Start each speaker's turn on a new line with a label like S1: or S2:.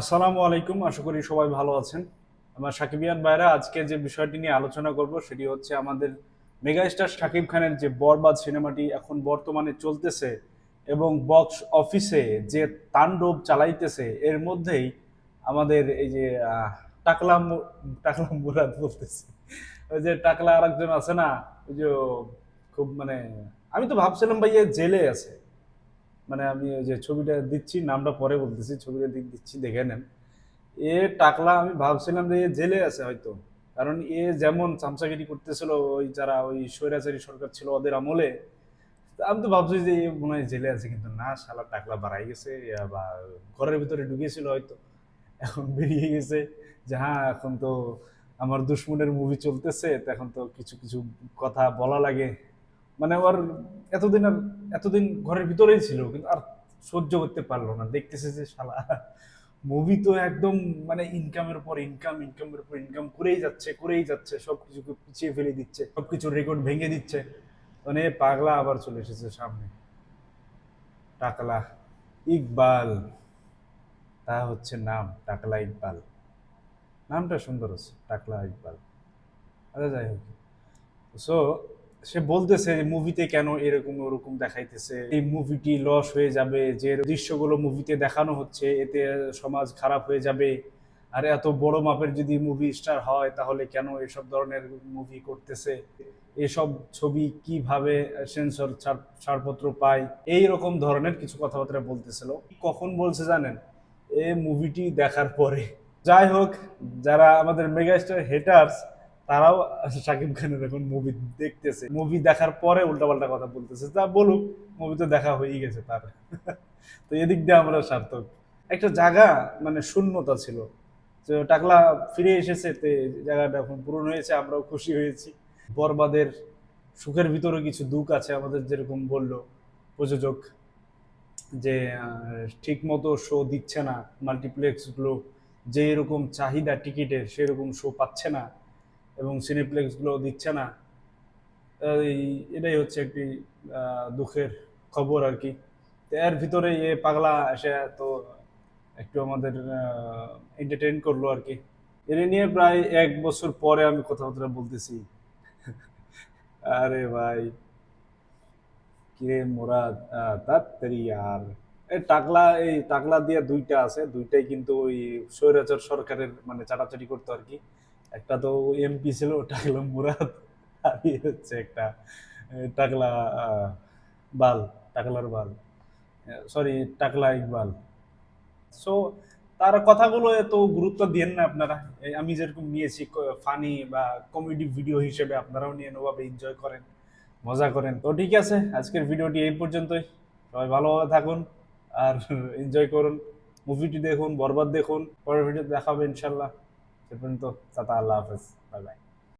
S1: আসসালামু আলাইকুম, আশা করি সবাই ভালো আছেন। আমার সাকিবিয়ান ভাইরা, আজকে যে বিষয়টি নিয়ে আলোচনা করব সেটি হচ্ছে আমাদের মেগাস্টার শাকিব খানের যে বরবাদ সিনেমাটি এখন বর্তমানে চলতেছে এবং বক্স অফিসে যে তাণ্ডব চালাইতেছে, এর মধ্যেই আমাদের এই যে টাকলাম টাকলাম মুরাদ বলতেছে। ওই যে টাকলা আরেকজন আছে না, ওই যে খুব মানে আমি তো ভাবছিলাম ভাই এ জেলে আছে। মানে আমি ওই যে ছবিটা দিচ্ছি, নামটা পরে বলতেছি, ছবিটা দিক দিচ্ছি, দেখে নেন। এ টাকলা, আমি ভাবছিলাম যে জেলে আছে হয়তো। কারণ এ যেমন চামচাগিরি করতেছিল, ওই যারা ওই স্বৈরাচারী সরকার ছিল ওদের আমলে, আমি তো ভাবছি যে এ মনে হয় জেলে আছে, কিন্তু না, শালা টাকলা বাড়াই গেছে বা ঘরের ভিতরে ঢুকেছিল হয়তো। এখন বেরিয়ে গেছে যে হ্যাঁ এখন তো আমার দুশ্মনের মুভি চলতেছে এখন তো কিছু কিছু কথা বলা লাগে। মানে ওর এতদিন আর এতদিন ঘরের ভিতরেই ছিল, কিন্তু আর সহ্য করতে পারল না। দেখতেছে যে শালা মুভি তো একদম মানে ইনকামের পর ইনকাম ইনকামের উপর ইনকাম করেই যাচ্ছে করেই যাচ্ছে সব কিছুকে পিছিয়ে ফেলে দিচ্ছে সব কিছুর রেকর্ড ভেঙে দিচ্ছে। মানে পাগলা আবার চলে এসেছে সামনে। টাকলা ইকবাল, তা হচ্ছে নাম, টাকলা ইকবাল। নামটা সুন্দর আছে টাকলা ইকবাল। আচ্ছা যাই হোক। সো সে বলতেছে যে মুভিতে কেন এরকম ওরকম দেখাইতেছে? এই মুভিটি লস হয়ে যাবে, যে দৃশ্যগুলো মুভিতে দেখানো হচ্ছে, এতে সমাজ খারাপ হয়ে যাবে। আর এত বড় মাপের যদি মুভি স্টার হয়, তাহলে কেন এসব ধরনের মুভি করতেছে? এসব ছবি কীভাবে সেন্সর ছাড়পত্র পায়? এই রকম ধরনের কিছু কথাবার্তা বলতেছিল। কখন বলছে জানেন? এই মুভিটি দেখার পরে। যাই হোক, যারা আমাদের মেগাস্টার হেটার্স তারাও শাকিব খানের এখন মুভি দেখতেছে। মুভি দেখার পরে উল্টাপাল্টা কথা বলতেছে। তা বলুক মুভি তো দেখা হয়েই গেছে তার। তো এদিক দিয়ে আমরা সার্থক। একটা জায়গা মানে শূন্যতা ছিল। তো টাকলা ফিরে এসেছে, তে জায়গাটা এখন পূরণ হয়েছে, আমরাও খুশি হয়েছি। বরবাদের সুখের ভিতরে কিছু দুঃখ আছে, আমাদের যেরকম বলল প্রযোজক, যে ঠিক মতো শো দিচ্ছে না মাল্টিপ্লেক্সগুলো যে এরকম চাহিদা টিকিটের, সেরকম শো পাচ্ছে না। এবং সিনেপ্লেক্সগুলো দিচ্ছে না। এটাই হচ্ছে একটি দুঃখের খবর আর কি। তো এর ভিতরে এ পাগলা এসে তো একটু আমাদের এন্টারটেইন করল আর কি। এর নিয়ে প্রায় এক বছর পরে আমি কথাবার্তা বলতেছি। আরে ভাই মোরাদ আহ, তাড়াতাড়ি আর। এই টাকলা এই টাকলা দিয়ে দুইটা আছে দুইটাই কিন্তু ওই স্বৈরাচার সরকারের মানে চাটাচাটি করতো আর কি। একটা তো এমপি ছিল, টাকলা মুরাদ, আর হচ্ছে একটা টাকলা বাল, টাকলার বাল সরি টাকলা ইকবাল। সো তার কথাগুলো এত গুরুত্ব দিয়েন না আপনারা। আমি যেরকম নিয়েছি ফানি বা কমেডি ভিডিও হিসেবে আপনারাও নিয়ে ওভাবে এনজয় করেন, মজা করেন। তো ঠিক আছে, আজকের ভিডিওটি এই পর্যন্তই। সবাই ভালোভাবে থাকুন আর এনজয় করুন। মুভিটি দেখুন, বরবাদ দেখুন। পরের ভিডিও দেখাবে ইনশাল্লাহ। সে পর্যন্ত টাটা আল্লাহ হাফেজ বাই বাই